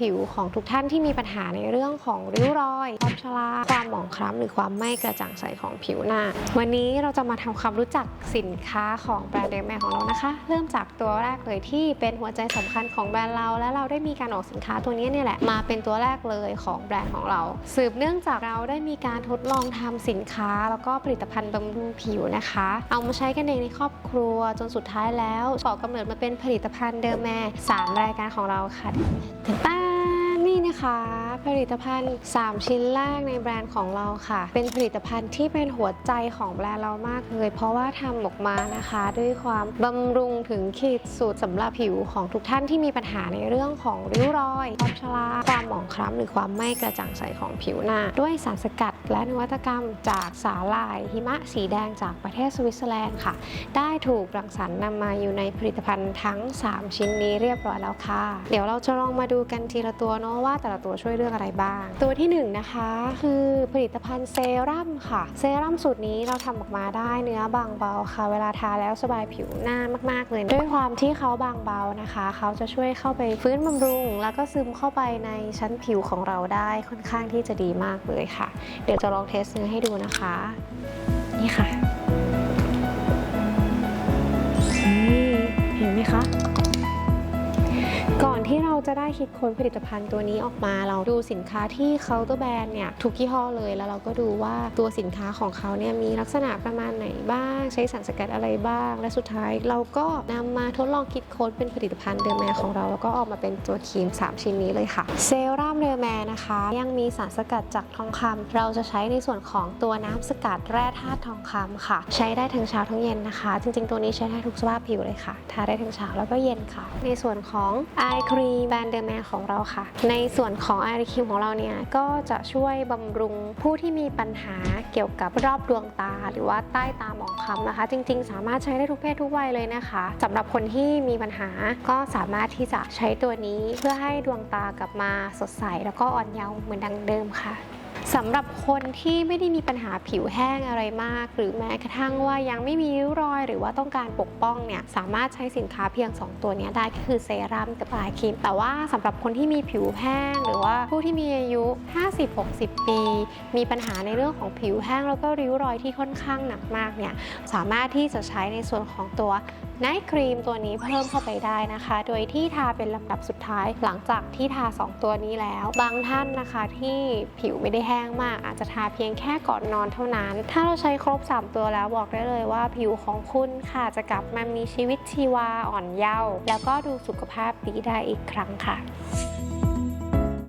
ผิวของทุกท่านที่มีปัญหาในเรื่องของริ้วรอย ความชราความหมองคล้ำหรือความไม่กระจ่างใสของผิวหน้า วันนี้เราจะมาทำความรู้จักสินค้าของแบรนด์เดลแมของเรานะคะ เริ่มจากตัวแรกเลยที่เป็นหัวใจสำคัญของแบรนด์เรา และเราได้มีการออกสินค้าตัวนี้เนี่ยแหละมาเป็นตัวแรกเลยของแบรนด์ของเรา สืบเนื่องจากเราได้มีการทดลองทำสินค้า แล้วก็ผลิตภัณฑ์บำรุงผิวนะคะ เอามาใช้กันเองในครอบครัวจนสุดท้ายแล้วก่อกำเนิดมาเป็นผลิตภัณฑ์เดลแมสามรายการของเราค่ะถึงต้า นะคะผลิตภัณฑ์ 3 ชิ้นแรกในแบรนด์ของเราค่ะ เป็นผลิตภัณฑ์ที่เป็นหัวใจของแบรนด์เรามากเลย เพราะว่าทำออกมานะคะ ด้วยความบำรุงถึงขีดสุดสำหรับผิวของทุกท่านที่มีปัญหาในเรื่องของริ้วรอยความชราความหมองคล้ำหรือความไม่กระจ่างใสของผิวหน้า ด้วยสารสกัดและนวัตกรรมจากสาหร่าย หิมะสีแดงจากประเทศสวิตเซอร์แลนด์ค่ะ ได้ถูกรังสรรค์นำมาอยู่ในผลิตภัณฑ์ทั้ง 3 ชิ้นนี้เรียบร้อยแล้วค่ะ เดี๋ยวเราจะลองมาดูกันทีละตัวเนาะว่าแต่ละตัวช่วยเรื่องอะไรบ้าง ตัวที่1นนะคะคือผลิตภัณฑ์เซรั่มค่ะ เซรั่มสูตรนี้เราทำออกมาได้เนื้อบางเบาค่ะ เวลาทาแล้วสบายผิวหน้ามาก ๆ เลย ด้วยความที่เขาบางเบานะคะ เขาจะช่วยเข้าไปฟื้นบำรุง แล้วก็ซึมเข้าไปในชั้นผิวของเราได้ค่อนข้างที่จะดีมากเลยค่ะ เดี๋ยวจะลองเทสเนื้อให้ดูนะคะ นี่ค่ะ นี่ จะได้คิดค้นผลิตภัณฑ์ตัวนี้ออกมา เราดูสินค้าที่เคาน์เตอร์แบรนด์เนี่ยทุกยี่ห้อเลย แล้วเราก็ดูว่าตัวสินค้าของเขาเนี่ยมีลักษณะประมาณไหนบ้าง ใช้สารสกัดอะไรบ้าง และสุดท้ายเราก็นำมาทดลองคิดค้นเป็นผลิตภัณฑ์เดอร์แมของเรา แล้วก็ออกมาเป็นตัวครีม 3 ชิ้นนี้เลยค่ะเซรั่มเดอร์แมนะคะ ยังมีสารสกัดจากทองคำเราจะใช้ในส่วนของตัวน้ำสกัดแร่ธาตุทองคำค่ะ ใช้ได้ทั้งเช้าทั้งเย็นนะคะ จริง ๆ ตัวนี้ใช้ได้ทุกสภาพผิวเลยค่ะทาได้ทั้งเช้าแล้วก็เย็นค่ะ ในส่วนของไอครีมแบรนด์เดอร์แมของเราค่ะ ในส่วนของไอริคิวของเราเนี่ย ก็จะช่วยบำรุงผู้ที่มีปัญหาเกี่ยวกับรอบดวงตา หรือว่าใต้ตาหมองคล้ำนะคะ จริง ๆ สามารถใช้ได้ทุกเพศทุกวัยเลยนะคะสำหรับคนที่มีปัญหาก็สามารถที่จะใช้ตัวนี้เพื่อให้ดวงตากลับมาสดใส แล้วก็อ่อนเยาว์เหมือนดังเดิมค่ะ สำหรับคนที่ไม่ได้มีปัญหาผิวแห้งอะไรมาก หรือแม้กระทั่งว่ายังไม่มีริ้วรอย หรือว่าต้องการปกป้องเนี่ยสามารถใช้สินค้าเพียง 2 ตัวนี้ได้ก็คือเซรั่มกับปลายครีมแต่ว่าสำหรับคนที่มีผิวแห้ง หรือว่าผู้ที่มีอายุ 50-60 ปี มีปัญหาในเรื่องของผิวแห้งแล้วก็ริ้วรอยที่ค่อนข้างหนักมากเนี่ยสามารถที่จะใช้ในส่วนของตัวไนท์ครีมตัวนี้เพิ่มเข้าไปได้นะคะ โดยที่ทาเป็นลำดับสุดท้ายหลังจากที่ทา 2 ตัวนี้แล้ว บางท่านนะคะที่ผิวไม่ได้แห้งมาก อาจจะทาเพียงแค่ก่อนนอนเท่านั้น ถ้าเราใช้ครบ 3 ตัวแล้วบอกได้เลยว่าผิวของคุณค่ะจะกลับมามีชีวิตชีวาอ่อนเยาว์แล้วก็ดูสุขภาพดีได้อีกครั้งค่ะ